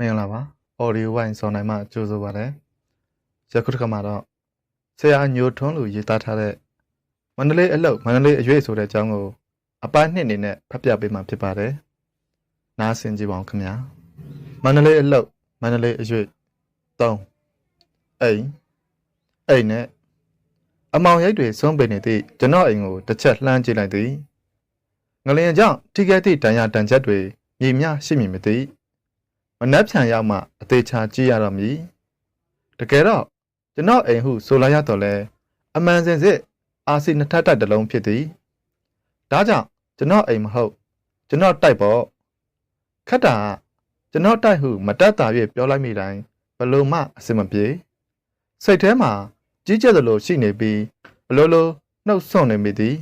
မင်္ဂလာပါ audio wine စောနိုင်မှကြိုဆိုပါရစေယခုတစ်ခါမှာတော့ဆရာညိုထွန်းလူရေးသားထားတဲ့မန္တလေးအလုတ်မန္တလေးအရွေးဆိုတဲ့အကြောင်းကို အပိုင်းနှစ်အနေနဲ့ဖတ်ပြပေးမှာဖြစ်ပါတယ်နားဆင်ကြည့်ပါဦးခင်ဗျာမန္တလေးအလုတ်မန္တလေးအရွေး3အိမ်အိမ်နဲ့အမောင်ရိပ်တွေဆုံးပိနေသည့်ကျွန်တော်အိမ်ကိုတစ်ချက်လှမ်းကြည့်လိုက်သည်ငလျင်ကြောင့်ထိခဲ့သည့်တန်ရတန်ချက်တွေမြေမြရှိမည်မသိ မနှက်ဖြန်ရောက်မှအသေးချာကြည့်ရတော့မည်တကယ်တော့ကျွန်တော်အိမ်ဟုဆိုလာရတော့လဲအမှန်စင်စစ်အာစီနှစ်ထပ်တိုက်တစ်လုံးဖြစ်သည်ဒါကြောင့်ကျွန်တော်အိမ်မဟုတ် ကျွန်တော်တိုက်ပေါ့ခက်တာကကျွန်တော်တိုက်ဟုမတတ်တာ၍ပြောလိုက်မိတိုင်းဘလို့မှအစင်မပြေစိတ်ထဲမှာကြီးကျယ်သလိုရှိနေပြီးဘလို့လို့နှုတ်ဆွနေမိသည်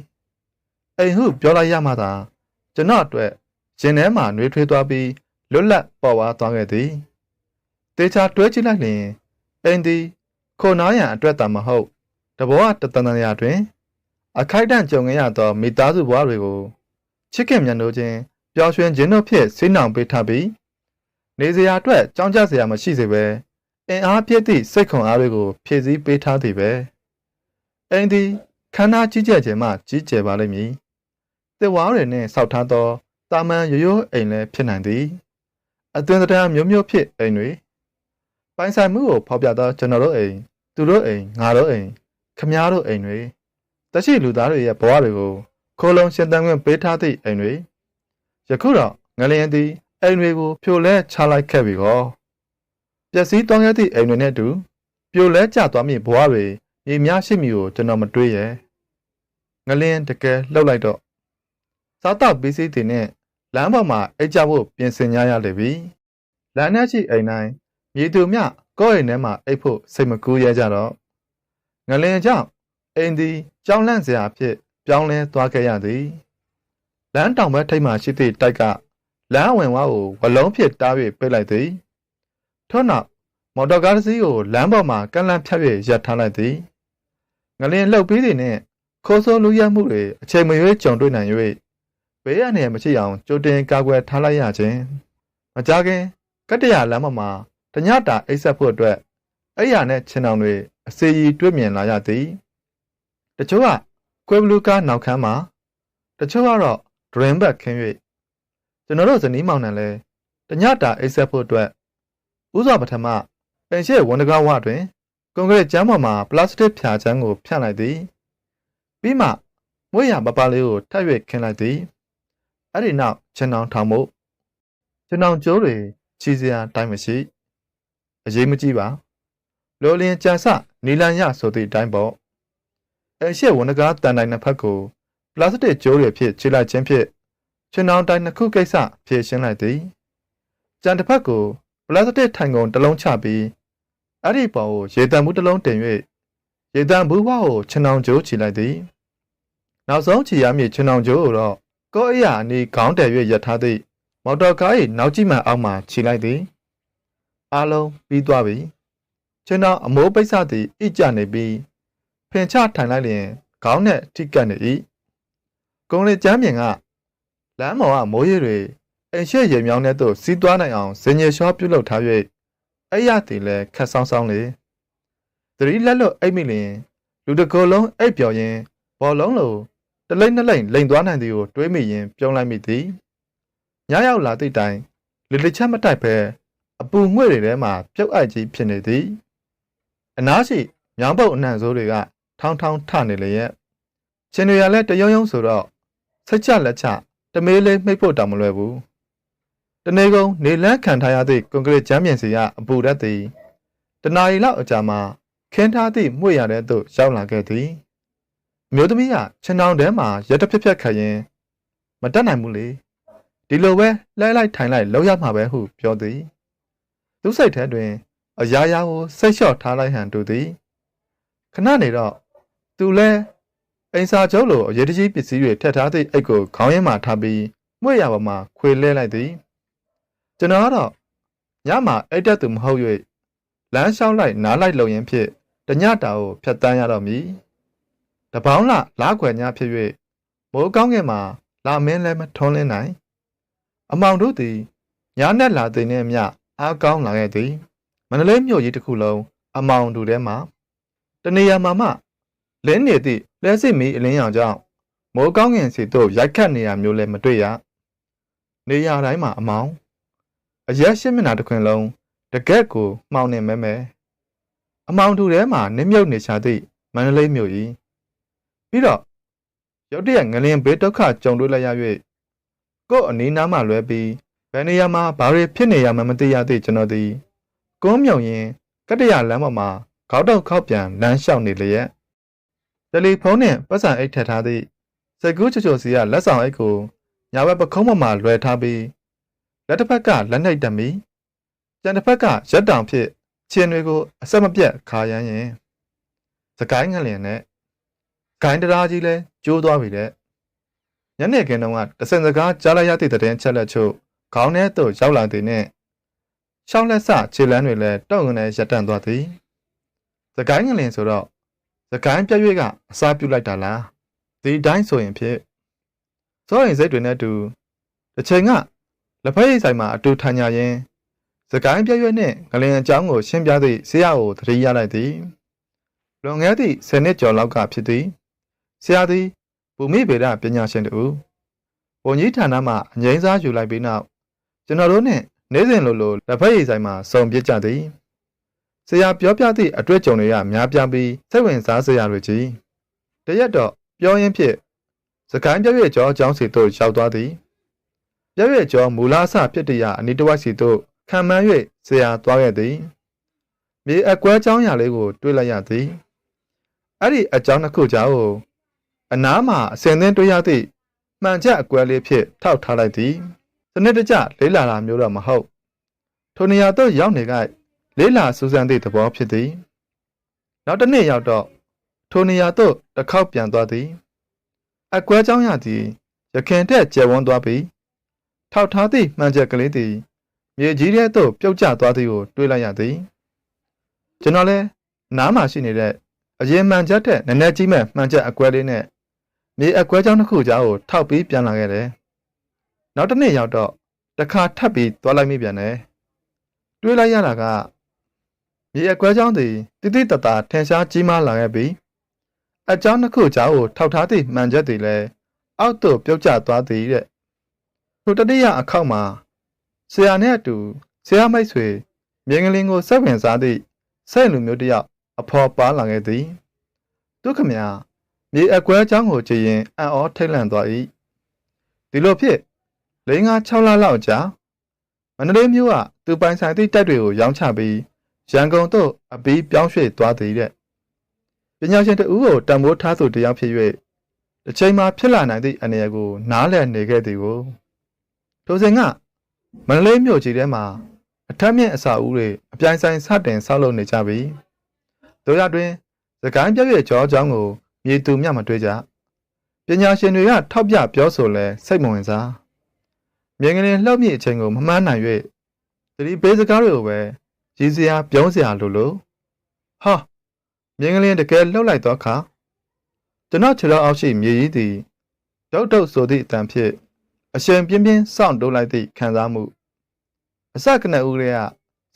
အိမ်ဟုပြောလိုက်ရမှသာကျွန်တော်အတွက်ရင်ထဲမှာနှွေးထွေးသွားပြီး လွတ်လပ်ပေါ်ဝါသွားခဲ့သည်တေချာတွဲကြည့်လိုက်လျင်အိမ်သည်ခိုနားရန်အတွက်သာမဟုတ်တဘောကတတန်တရာတွင် အခိုက်တန့်ကြုံခဲ့ရသောမိသားစုဘဝတွေကိုချစ်ခင်မြတ်လို့ချင်းပျော်ရွှင်ခြင်းတို့ဖြင့်စိတ်နှောင်ပေးထားပြီးနေစရာအတွက်ကြောင်းကြစရာမရှိစေပဲအင်အားပြည့်သည့်စိတ်ခွန်အားတွေကိုဖြည့်ဆည်းပေးထားသည်ပဲအိမ်သည်ခန္ဓာကြီးကျယ်ခြင်းမှကြီးကျယ်ပါလိမ့်မည်သစ်ဝါးတွေနှင့်ဆောက်ထားသောတာမန်ရိုးရိုးအိမ်လည်းဖြစ်နိုင်သည် အသွင်သဏ္ဍာန်မျိုးမျိုးဖြစ်အိမ်တွေပိုင်ဆိုင်မှုကိုဖော်ပြသောကျွန်တော်တို့အိမ်သူတို့အိမ်ငါတို့အိမ်ခမားတို့အိမ်တွေတရှိလူသားတွေရဲ့ဘဝတွေကိုခိုးလုံးရှင်သန်ခွင့်ပေးထားသည့်အိမ်တွေယခုတော့ငလျင်သည်အိမ်တွေကိုဖြိုလဲချလိုက်ခဲ့ပြီကောပျက်စီးသွားခဲ့သည့်အိမ်တွေနဲ့အတူပြိုလဲကျသွားမည့်ဘဝတွေမြေများရှိမည်ကိုကျွန်တော်မတွေးရဲ့ငလျင်တကယ်လှုပ်လိုက်တော့စားတော့ပစ္စည်းတွေနဲ့ လမ်းပေါ်မှာအိတ်ကြဖို့ပြင်ဆင်ကြရလေပြီ။လမ်းထဲရှိအိမ်တိုင်းမြေသူမြကော့အိမ်ထဲမှာအိတ်ဖို့စိတ်မကူးရဲကြတော့ငလင်ကြောင့်အိမ်သည်ကြောင်းလန့်စရာဖြစ်ပြောင်းလဲသွားခဲ့ရသည်။လမ်းတောင်ဘက်ထိပ်မှရှိသည့်တိုက်ကလမ်းဝင်ဝါကိုဝလုံးဖြစ်တား၍ပိတ်လိုက်သည်။ထို့နောက်မော်တော်ကားတစ်စီးကိုလမ်းပေါ်မှာကန့်လန့်ဖြတ်၍ရပ်ထားလိုက်သည်။ငလင်လှုပ်ပြီးသည်နှင့်ခိုးဆိုးလူရက်မှုတွေအချိန်မရွေးကြုံတွေ့နိုင်၍ ဘေးရနေမရှိအောင်ကြိုတင်ကာကွယ်ထားလိုက်ရခြင်းမကြခင်ကတ္တရလမ်းမမှာတညတာအိပ်ဆက်ဖို့အတွက်အဲ့ရနဲ့ချင်းအောင်တွေအစေကြီးတွေ့မြင်လာရသည်တချို့ကကွဲဘလူးကားနောက်ခန်းမှာတချို့ကတော့ dream back ခင်း၍ကျွန်တော်တို့ဇနီးမောင်နှံလဲတညတာအိပ်ဆက်ဖို့အတွက်ဥစွာပထမပင်ရှိဝန်တကားဝတွင်ကွန်ကရစ်ကျမ်းပေါ်မှာပလတ်စတစ်ဖြာချမ်းကိုဖြန့်လိုက်သည်ပြီးမှမွေးရပပလေးကိုထပ်၍ခင်းလိုက်သည် အဲ့ဒီနောက်ကျွန်တော်ထောင်ဖို့ကျွန်တော်ကျိုးတွေချီစရာတိုင်းမရှိအရေးမကြီးပါလိုလျင်ကြံစနီလန်ရဆိုသည့်အတိုင်းပေါ့အရှိဝန်ကားတန်တိုင်းနှစ်ဖက်ကိုပလတ်စတစ်ကျိုးတွေဖြင့်ခြေလိုက်ခြင်းဖြင့်ကျွန်တော်တိုင်းနှစ်ခုကိစ္စဖြည့်ရှင်းလိုက်သည်ကြံတစ်ဖက်ကိုပလတ်စတစ်ထိုင်ကုန်တစ်လုံးချပြီးအဲ့ဒီပေါ်ကိုရေတံမှုတစ်လုံးတင်၍ရေတံဘူးဘွားကိုကျွန်တော်ကျိုးချီလိုက်သည်နောက်ဆုံးချီရမည့်ကျွန်တော်ကျိုးကိုတော့ ကိုအရာအနီးခေါင်းတယ်၍ရထားသည့်မော်တော်ကား၏နောက်ကြည့်မှန်အောက်မှခြိလိုက်သည်အားလုံးပြီးသွားပြီကျွန်တော်အမိုးပိတ်စသည်ဣကြနေပြီးဖင်ချထိုင်လိုက်လျင်ခေါင်းနဲ့ထိကပ်နေ၏ကုန်းလေးကျမ်းပြင်ကလမ်းမော်ကမိုးရည်တွေအိမ်ရှိရေမြောင်းတဲ့သို့စီးသွားနိုင်အောင်ဇင်ညေလျှောပြုတ်လုပ်ထား၍အဲ့ရသည်လည်းခက်ဆောင်းဆောင်းလေသတိလက်လွတ်အိတ်မိလျင် လူတကောလုံးအိတ်ပြော်ရင်ဘောလုံးလို တလိမ့်နှလိမ့်လိန်သွားနိုင်သည်ကိုတွေးမိရင်ပြုံးလိုက်မိသည်ညရောက်လာသည့်တိုင်လေလေချက်မတိုက်ပဲအပူငွေ့တွေထဲမှာပြုတ်အပ်ကြီးဖြစ်နေသည်အနားရှိမြောင်းပုတ်အနှံဆိုးတွေကထောင်းထောင်းထနေလေရဲ့ချင်းတွေကလည်းတယုံယုံဆိုတော့ဆက်ချလက်ချတမေးလေးမှိတ်ဖို့တောင်မလွယ်ဘူးတနေကုန်နေလန်းခံထားရသည့်ကွန်ကရစ်ဂျမ်းပြင်စီကအပူရက်သည်တနာရီလောက်အကြာမှာခင်းထားသည့်မှု့ရတဲ့သို့ရောက်လာခဲ့သည်အ မျိုးသမီးကခြံတောင်ထဲမှာရက်တစ်ဖြက်ဖြက်ခတ်ရင်မတက်နိုင်ဘူးလေဒီလိုပဲလဲလိုက်ထိုင်လိုက်လောက်ရမှာပဲဟုပြောသည်သူစိတ်ထဲတွင် အရာရာကိုစိတ်လျှော့ထားလိုက်ဟန်တူသည်ခဏနေတော့သူလဲအိမ်စာချုပ်လိုအရေးတကြီးပစ္စည်းတွေထည့်ထားသည့်အိတ်ကိုခေါင်းရင်းမှထားပြီးမှု့ရပေါ်မှာခွေလဲလိုက်သည်ကျွန်တော်ကတော့ညမှာအိတ်တက်သူမဟုတ်၍လမ်းလျှောက်လိုက်နားလိုက်လုံရင်ဖြင့်တညတာကိုဖြတ်တန်းရတော့မည် တပေါင်းလလားခွယ်ညဖြစ်၍မိုးကောင်းကင်မှာလာမင်းလည်းမထွန်းလင်းနိုင် အမောင်တို့သည်ညာနဲ့လာသိနေမြအားကောင်းလာခဲ့သည်မန္တလေးမြို့ကြီးတစ်ခုလုံးအမောင်တူထဲမှာတနေရာမှာမှလင်းနေသည့်လဲစစ်မီအလင်းရောင်ကြောင့်မိုးကောင်းငင်စီတို့ရိုက်ခတ်နေရမျိုးလည်းမတွေ့ရနေရာတိုင်းမှာအမောင်အရက်ရှင်းမျက်နှာတစ်ခွင်လုံးတကက်ကိုမှောင်နေမဲမဲအမောင်တူထဲမှာနစ်မြုပ်နေချသည့်မန္တလေးမြို့ကြီး ပြီးတော့ရုတ်တရက်ငလင်ဘေးဒုက္ခကြုံတွေ့လိုက်ရ၍ကို့အနီးနားမှလွဲပြီးဘယ်နေရာမှာဘာတွေဖြစ်နေရမှမသိရသည့်ကျွန်တော်သည်ကုန်းမြုံရင်ကတ္တရလမ်းပေါ်မှာခေါက်တော့ခောက်ပြန်လမ်းလျှောက်နေလျက်တယ်လီဖုန်းနဲ့ပတ်စံအိတ်ထည့်ထားသည့်စကူးချိုချိုစီကလက်ဆောင်အိတ်ကိုညာဘက်ပခုံးပေါ်မှာလွှဲထားပြီးလက်တစ်ဖက်ကလက်နှိပ်တက်ပြီးကျန်တစ်ဖက်ကရက်တောင်ဖြစ်ခြေတွေကိုအဆက်မပြတ်ခါရမ်းရင်စကိုင်းငလျင်နဲ့ ဂိုင်းတရားကြီးလဲကျိုးသွားပြီတဲ့ညနေခင်းတုန်းကတစင်စကားကြားလိုက်ရသည့်တဲ့ချက်လက်ချို့ခေါင်းထဲသို့ရောက်လာသည်နှင့်ရှောင်းလက်ဆခြေလန်းတွေလည်းတောက်ငနဲ့ရပ်တန့်သွားသည်စကိုင်းငလင်ဆိုတော့စကိုင်းပြည့်ရွေ့ကအစာပြုတ်လိုက်တာလားဒီတိုင်းဆိုရင်ဖြစ်စောရင်စိတ်တွေနဲ့တူတစ်ချိန်ကလက်ဖက်ရည်ဆိုင်မှာအတူထိုင်ကြရင်စကိုင်းပြည့်ရွေ့နှင့်ငလင်အကြောင်းကိုရှင်းပြသည့်ဆရာကိုသတိရလိုက်သည်လွန်ခဲ့သည့်10နှစ်ကျော်လောက်ကဖြစ်သည် ဆရာသည်ဘူမိဗေဒပညာရှင်တူပုံကြီးဌာနမှအငိမ့်စားယူလိုက်ပြီးနောက်ကျွန်တော်တို့နဲ့နေ့စဉ်လိုလိုလက်ဖက်ရည်ဆိုင်မှာစုံပြစ်ကြသည်ဆရာပြောပြသည့်အတွေ့အကြုံတွေကများပြားပြီးစိတ်ဝင်စားစရာတွေကြီးတရက်တော့ပြောရင်းဖြင့်စကိုင်းပြည့်ကျော်ကျောင်းစီတို့ရောက်သွားသည်ပြည့်ကျော်မူလအစဖြစ်တရအနိတဝိုက်စီတို့ခံမှန်း၍ဆရာသွားခဲ့သည်မြေအကွဲကျောင်းရာလေးကို တွေ့လိုက်ရသည်အဲ့ဒီအကြောင်းတစ်ခုကြောင့် အနားမှာအစင်သင်းတွေ့ရသည့်မှန်ချက်အကွဲလေးဖြစ်ထောက်ထားလိုက်သည်စနစ်တကျလေးလာတာမျိုးတော့မဟုတ်ထိုနေရာသို့ရောက်နေကလေးလာစူးစမ်းသည့်သဘောဖြစ်သည်နောက်တစ်နေ့ရောက်တော့ထိုနေရာသို့တစ်ခေါက်ပြန်သွားသည်အကွဲเจ้าရသည်ရခင်တက်ကျယ်ဝန်းသွားပြီးထောက်ထားသည့်မှန်ချက်ကလေးသည်မြေကြီးထဲသို့ပြုတ်ကျသွားသည်ကိုတွေးလိုက်ရသည်ကျွန်တော်လည်းနားမှာရှိနေတဲ့အရင်မှန်ချက်တဲ့နည်းနည်းကြီးမဲ့မှန်ချက်အကွဲလေးနဲ့ မြေအကွဲကြောင်းတစ်ခုကြားကိုထောက်ပြီးပြန်လာခဲ့တယ်။နောက်တစ်နေ့ရောက်တော့တစ်ခါထပ်ပြီးသွားလိုက်မိပြန်တယ်။တွေးလိုက်ရတာကမြေအကွဲကြောင်းသည်တိတိတတ်တာထင်ရှားကြီးမားလာခဲ့ပြီးအကြောင်းတစ်ခုကြားကိုထောက်ထားသည့်မှန်ချက်တွေလည်းအောက်သို့ပြုတ်ကျသွားသည်တဲ့။ထိုတတိယအခောက်မှာဆရာနဲ့အတူဆရာမိတ်ဆွေမြင်းကလေးကိုစက်ဝင်စားသည့်စိတ်လူမျိုးတစ်ယောက်အဖော်ပါလာခဲ့သည်။သူခမညာ မြေအကွဲအကြောင်းကိုကြည့်ရင်အံ့ဩထိတ်လန့်သွား၏ဒီလိုဖြစ်၄၅6လလောက်ကြာမန္တလေးမြို့ကသူပိုင်ဆိုင်သည့်တိုက်တွေကိုရောင်းချပြီးရန်ကုန်သို့အပီးပြောင်းရွှေ့သွားသည်တဲ့ပညာရှင်တဦးကိုတံမိုးထားသူတယောက်ဖြစ်၍တစ်ချိန်မှာဖြစ်လာနိုင်သည့်အနေအကိုနားလည်နေခဲ့သည်ကိုထိုစဉ်ကမန္တလေးမြို့ကြီးထဲမှာအထက်မြင့်အစာအုပ်တွေအပြိုင်ဆိုင်စတင်ဆောက်လုပ်နေကြပြီတို့ရတွင်စကိုင်းပြည့်ရဲ့ကြောအကြောင်းကို မြေသူမြမတွေ့ကြပညာရှင်တွေကထောက်ပြပြောဆိုလဲစိတ်မဝင်စားမြင်ကလေးလှုပ်မြင့်အချိန်ကိုမမှန်းနိုင်၍တတိပေးစကားတွေကိုပဲရည်စရာပြောင်းစရာလိုလို့ဟာမြင်ကလေးတကယ်လှုပ်လိုက်တော့ခါကျွန်တော်ခြေတော်အောက်ရှိမြေကြီးသည်တုတ်တုတ်ဆိုသည့်အတန်ဖြင့်အရှင်ပြင်းပြင်းစောင့်တိုးလိုက်သည့်ခံစားမှုအစကနဦးလေးက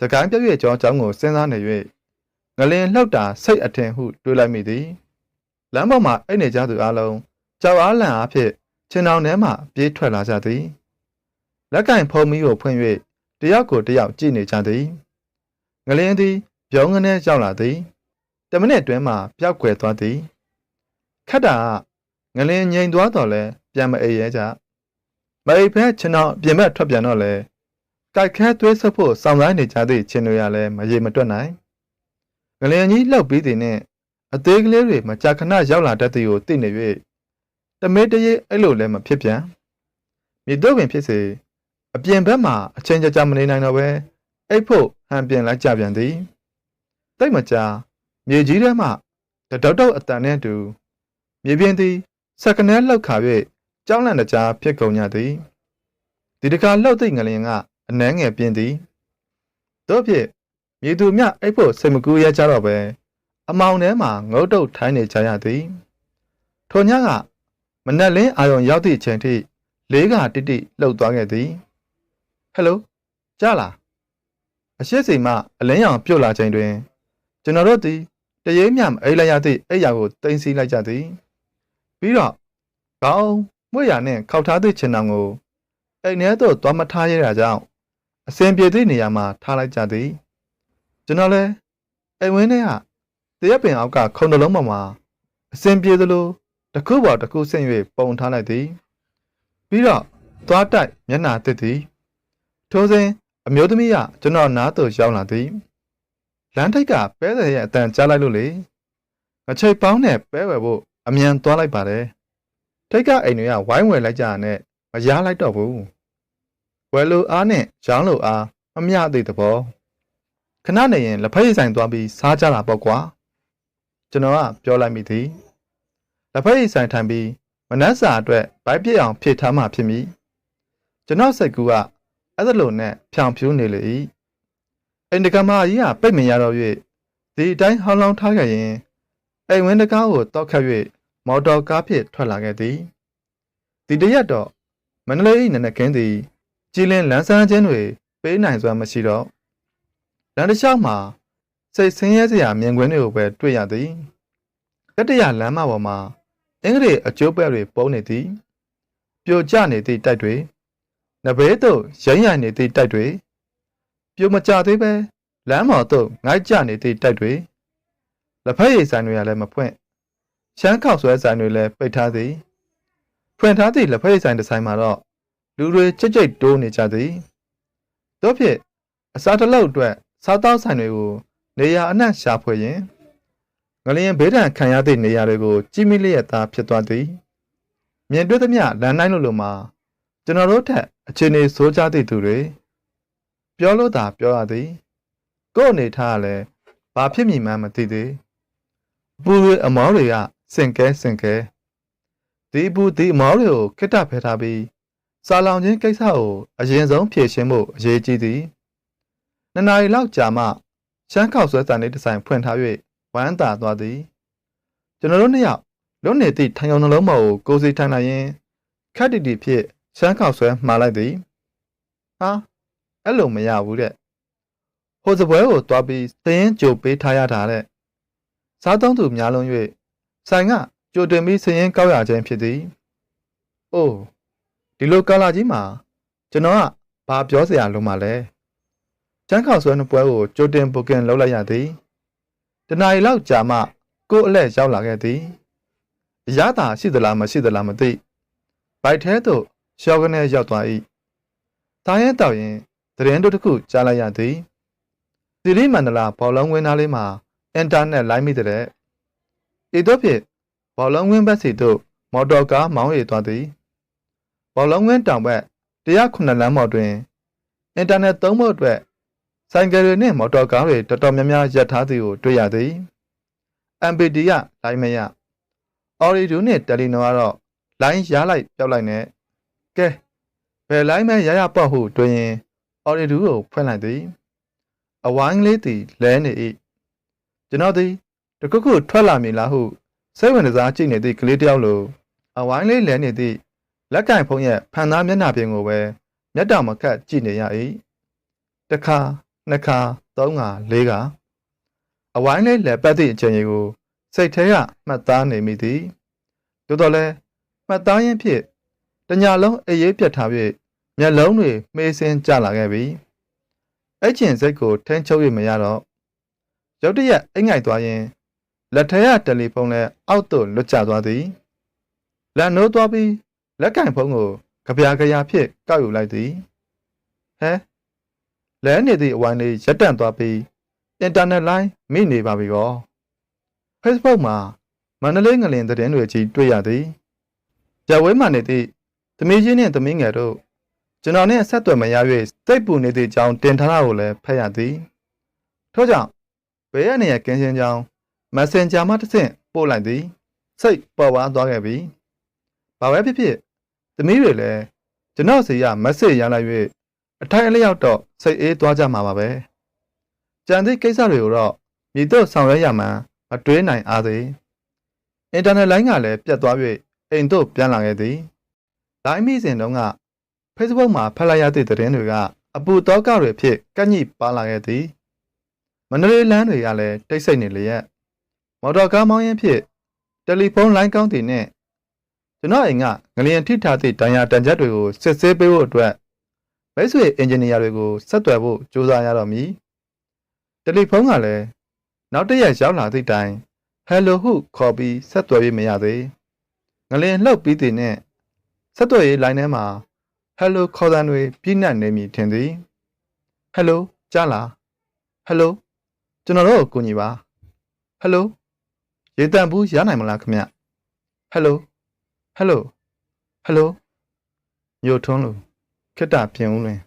စကိုင်းပြည့်ရဲ့ကြောအကြောင်းကိုစဉ်းစားနေ၍ငလင်လှုပ်တာစိတ်အထင်ဟုတွေးလိုက်မိသည် လမ်းပေါ်မှာအိတ်နေကြသူအလုံးကြောက်အားလန့်အားဖြင့်ချင်းတောင်ထဲမှပြေးထွက်လာကြသည်လက်ကင်ဖုံးမီးကိုဖွင့်၍တယောက်ကိုတယောက်ကြည့်နေကြသည်ငလင်းသည်ပြုံးငနဲ့ရောက်လာသည်တမနစ်တွင်မှပျောက်ကွယ်သွားသည်ခတ်တာကငလင်းငြိမ်သွားတော့လဲပြန်မအိပ်ရဲကြမအိပ်ဖဲချင်းတော်ပြင်ဘက်ထွက်ပြန်တော့လဲကြိုက်ခဲသွေးဆက်ဖို့စောင့်ဆိုင်းနေကြသည့်ချင်းတွေရလဲမရေမတွက်နိုင်ငလင်းကြီးလှုပ်ပြီးသည်နှင့် အသေးကလေးတွေမကြာခဏရောက်လာတတ်သည်ကိုသိနေ၍တမေးတရေအဲ့လိုလည်းမဖြစ်ပြန်မြေတော့ပင်ဖြစ်စေအပြင်ဘက်မှာအချင်းကြကြမနေနိုင်တော့ပဲအိတ်ဖို့ဟန်ပြင်လိုက်ကြပြန်သည်တိတ်မကြာမြေကြီးထဲမှတတောက်တောက်အတန်နဲ့တူမြေပြင်သည်စက္ကနဲလောက်ခါ၍ကြောင်းလန့်တကြားဖြစ်ကုန်ကြသည်ဒီတခါလှုပ်သိငလျင်ကအနှဲငယ်ပြင်းသည်တို့ဖြင့်မြေသူမြအိတ်ဖို့စိတ်မကူရကြတော့ပဲ အမောင်ထဲမှာငုတ်တုတ်ထိုင်းနေကြရသည်ထိုညကမနက်လင်းအာရုံရောက်သည့်အချိန်ထိလေးကတိတိလှုပ်သွားခဲ့သည်ဟယ်လိုကြားလားအရှိစိမှအလင်းရောင်ပြုတ်လာချိန်တွင် ကျွန်တော်တို့သည်တရေမြမအိပ်လိုက်ရသည့်အိယာကိုတင်စီလိုက်ကြသည်ပြီးတော့ခေါင်းမွေရနှင့်ခောက်ထားသည့်ခြေနှောင်ကိုအိမ်ထဲသို့သွားမထားရတာကြောင့်အစဉ်ပြေသည့်နေရာမှာထားလိုက်ကြသည်ကျွန်တော်လည်းအိမ်ဝင်းထဲက တရက်ပင်အောက်ကခုံနှလုံးပေါ်မှာအစဉ်ပြေသလိုတစ်ခုပေါ်တစ်ခုဆင့်၍ပုံထားလိုက်သည်ပြီးတော့သွားတိုက်မျက်နှာတစ်သည်ထိုစဉ်အမျိုးသမီးကကျွန်တော်နားသို့ရောက်လာသည်လမ်းထိပ်ကပဲတဲ့ရဲ့အတန်ကြားလိုက်လို့လေငချိတ်ပေါင်းနဲ့ပဲဝယ်ဖို့အမြန်သွားလိုက်ပါတယ်ထိတ်ကအိမ်တွေကဝိုင်းဝယ်လိုက်ကြရနဲ့မရလိုက်တော့ဘူးဝယ်လိုအားနဲ့ရောင်းလိုအားမမျှသေးတဲ့ဘောခဏနေရင်လက်ဖက်ရည်ဆိုင်သွားပြီးစားကြတာပေါ့ကွာ ကျွန်တော်ကပြောလိုက်မိသည်လက်ဖက်ရည်ဆိုင်ထိုင်ပြီးမနှက်စာအတွက်ဗိုက်ပြစ်အောင်ဖြည့်ထားမှဖြစ်မိကျွန်တော်စိတ်ကူကအဲ့ဒါလိုနဲ့ဖြောင်ဖြူးနေလေ၏အိမ်တကမာကြီးကပိတ်မရတော့၍ဒီအတိုင်းဟောင်းလောင်းထားခဲ့ရင်အိမ်ဝင်းတကားကိုတောက်ခတ်၍မော်တော်ကားဖြင့်ထွက်လာခဲ့သည်ဒီတရက်တော့မန္တလေး၏နနကင်းသည်ကြည်လင်လန်းဆန်းခြင်းတွေပေးနိုင်စွာမရှိတော့လမ်းတစ်လျှောက်မှာ စိတ်ဆင်းရဲစရာမြင်ကွင်းတွေကိုပဲတွေ့ရသည်တတရလမ်းမပေါ်မှာအင်္ဂလိပ်အကျိုးပဲ့တွေပုံနေသည်ပြိုကျနေသည့်တိုက်တွေနဘေးသို့ရိုင်းရိုင်နေသည့်တိုက်တွေပြိုမကျသေးပဲလမ်းမော်သို့ငိုက်ကျနေသည့်တိုက်တွေလက်ဖက်ရည်ဆိုင်တွေကလည်းမဖွင့်ရှမ်းခောက်ဆွဲဆိုင်တွေလည်းပိတ်ထားသည်ဖွင့်ထားသည့်လက်ဖက်ရည်ဆိုင်တစ်ဆိုင်မှာတော့လူတွေကြိတ်ကြိတ်တိုးနေကြသည်တို့ဖြစ်အစားတစ်လောက်အတွက်စားတောက်ဆိုင်တွေကို နေရာအနှံ့ရှာဖွေရင်ငလျင်ဘေးဒဏ်ခံရသည့်နေရာတွေကိုကြည်မိလျက်သားဖြစ်သွားသည်မြင်တွေ့သမျှလမ်းတိုင်းလိုလိုမှာကျွန်တော်တို့ထက်အခြေအနေဆိုးကြသည့်သူတွေပြောလို့သာပြောရသည်ကို့အနေထားကလည်းဘာဖြစ်မိမှန်းမသိသေးအပူတွေအမောင်းတွေကစင်ကဲစင်ကဲဒီအပူဒီအမောင်းတွေကိုခိတ္တဖယ်ထားပြီးစာလောင်ခြင်းကိစ္စကိုအရင်ဆုံးဖြေရှင်းဖို့အရေးကြီးသည်နှစ်နာရီလောက်ကြာမှ ရှမ်းခောက်ဆွဲစာနေတစ်ဆိုင်ဖွင့်ထား၍ဝမ်းသာသွားသည်ကျွန်တော်တို့နှစ်ယောက်လွတ်နေသည့်ထိုင်အောင်နှလုံးပေါ်ကိုကိုယ်စီထိုင်လိုက်ရင်ခက်တီတီဖြစ်ရှမ်းခောက်ဆွဲမှားလိုက်သည်ဟာအဲ့လိုမရဘူးတဲ့ဟိုစပွဲကိုတွားပြီးသင်းကြိုပေးထားရတာတဲ့စားသုံးသူများလုံး၍ဆိုင်ကကြိုတင်ပြီးစရင်ကောက်ရခြင်းဖြစ်သည်အိုးဒီလိုကာလာကြီးမှာကျွန်တော်ကဘာပြောစရာလုံးမလဲ ကျန်းခေါက်ဆွဲနှစ်ပွဲကိုကြိုတင်ဘုကင်လုပ်လိုက်ရသည်တနားရီလောက်ကြာမှကို့အလက်ရောက်လာခဲ့သည်အရသာရှိသလားမရှိသလားမသိဘိုက်ထဲသို့ရှောက်ကနေရောက်သွား၏သားရဲတောက်ရင်သတင်းတို့တစ်ခုကြားလိုက်ရသည်စီရီမန္တလာဘောလုံးဝင်းသားလေးမှာအင်တာနက်လိုင်းမိတဲ့ဤသို့ဖြင့်ဘောလုံးဝင်းဘက်စီသို့မော်တော်ကားမောင်းရည်သွားသည်ဘောလုံးဝင်းတောင်ဘက်109လမ်းပေါ်တွင်အင်တာနက်သုံးဖို့အတွက် ဆိုင်ကယ်တွေနှင့်မော်တော်ကားတွေတော်တော်များများရပ်ထားသည်ကိုတွေ့ရသည် MPD ကလိုင်းမရ Orido နှင့် Telenor ကတော့လိုင်းရလိုက်ပြောက်လိုက်နဲ့ကဲဘယ်လိုင်းမဲရရပေါ့ဟုတွင်ရင် Orido ကိုဖွင့်လိုက်သည်အဝိုင်းလေးသည်လဲနေ၏ကျွန်တော်သည်တခုခုထွက်လာမည်လားဟုစိတ်ဝင်စားကြည့်နေသည့်ကလေးတစ်ယောက်လိုအဝိုင်းလေးလဲနေသည့်လက်ကင်ဖုံးရဲ့ဖန်သားမျက်နှာပြင်ကိုပဲမျက်တောင်မကတ်ကြည့်နေရ၏တခါ နှစ်ခါသုံးခါလေးခါအဝိုင်းလေးလက်ပတ်သည့်အချိန်ကိုစိတ်ထဲကမှတ်သားနေမိသည်သို့တော်လည်းမှတ်သားရင်းဖြင့်တညာလုံးအေးရေးပြတ်ထား၍မျက်လုံးတွေမေးစင်းကျလာခဲ့ပြီအဲ့ကျင်စိတ်ကိုထင်းချုပ်ရမရတော့ရုတ်တရက်အိတ်ငိုက်သွားရင်လက်ထဲကတယ်လီဖုန်းလည်းအောက်သို့လွတ်ကျသွားသည်လက်နိုးသွားပြီးလက်ကင်ဖုန်းကိုကြပြာကြရာဖြင့်ကောက်ယူလိုက်သည်ဟဲ လဲနေသည့်အဝိုင်းလေးရက်တန့်သွားပြီးအင်တာနက်လိုင်းမိနေပါပြီကော Facebook မှာမန္တလေးငလင်သတင်းတွေကြီးတွေ့ရသည်ကြဝဲမှနေသည့်သမီးချင်းနှင့်သမီးငယ်တို့ကျွန်တော်နဲ့ဆက်သွယ်မရ၍စိတ်ပူနေသည့်အကြောင်းတင်ထားတာကိုလည်းဖတ်ရသည်ထို့ကြောင့်ဘယ်ရနေရကင်းရှင်းကြောင်း Messenger မှာတစ်ဆင့်ပို့လိုက်သည်စိတ်ပေါ်ဝါသွားခဲ့ပြီဘာပဲဖြစ်ဖြစ်သမီးတွေလည်းကျွန်တော်စီက message ရလိုက်၍ အထိုင်အလျောက်တော့စိတ်အေးသွားကြမှာပါပဲကြံသည့်ကိစ္စတွေကိုတော့မြည်တော့ဆောင်ရွက်ရမှန်းမတွေးနိုင်အားသေးအင်တာနက်လိုင်းကလည်းပြတ်သွား၍အိမ်တို့ပြန်လာခဲ့သည်လိုင်းမိစဉ်တုန်းက Facebook မှာဖတ်လိုက်ရသည့်သတင်းတွေကအပူတောကတွေဖြစ်ကန့်ညိပါလာခဲ့သည်မန္တလေးလမ်းတွေကလည်းတိတ်ဆိတ်နေလျက်မော်တော်ကားမောင်းရင်ဖြစ်တယ်လီဖုန်းလိုင်းကောင်းတင်နဲ့ကျွန်တော်အိမ်ကငလျင်ထိထားသည့်တန်ရာတန်ချက်တွေကိုစစ်ဆေးပေးဖို့အတွက် မိတ်ဆွေအင်ဂျင်နီယာတွေကိုဆက်သွယ်ဖို့ကြိုးစားရတော့မည်တယ်လီဖုန်းကလည်းနောက်တစ်ရက်ရောက်လာသည့်တိုင်ဟယ်လိုဟုခေါ်ပြီးဆက်သွယ်ရေးမရသေးငလျင်လှုပ်ပြီးတဲ့နဲ့ဆက်သွယ်ရေးလိုင်းထဲမှာဟယ်လိုခေါ်သံတွေပြည့်နှက်နေမည်ထင်သည်ဟယ်လိုကြားလားဟယ်လိုကျွန်တော်တို့ကိုကူညီပါဟယ်လိုရေတံဘူးရနိုင်မလားခင်ဗျဟယ်လိုဟယ်လိုဟယ်လိုညိုထွန်းလို့ ခက်တာပြင်ဦးလွင်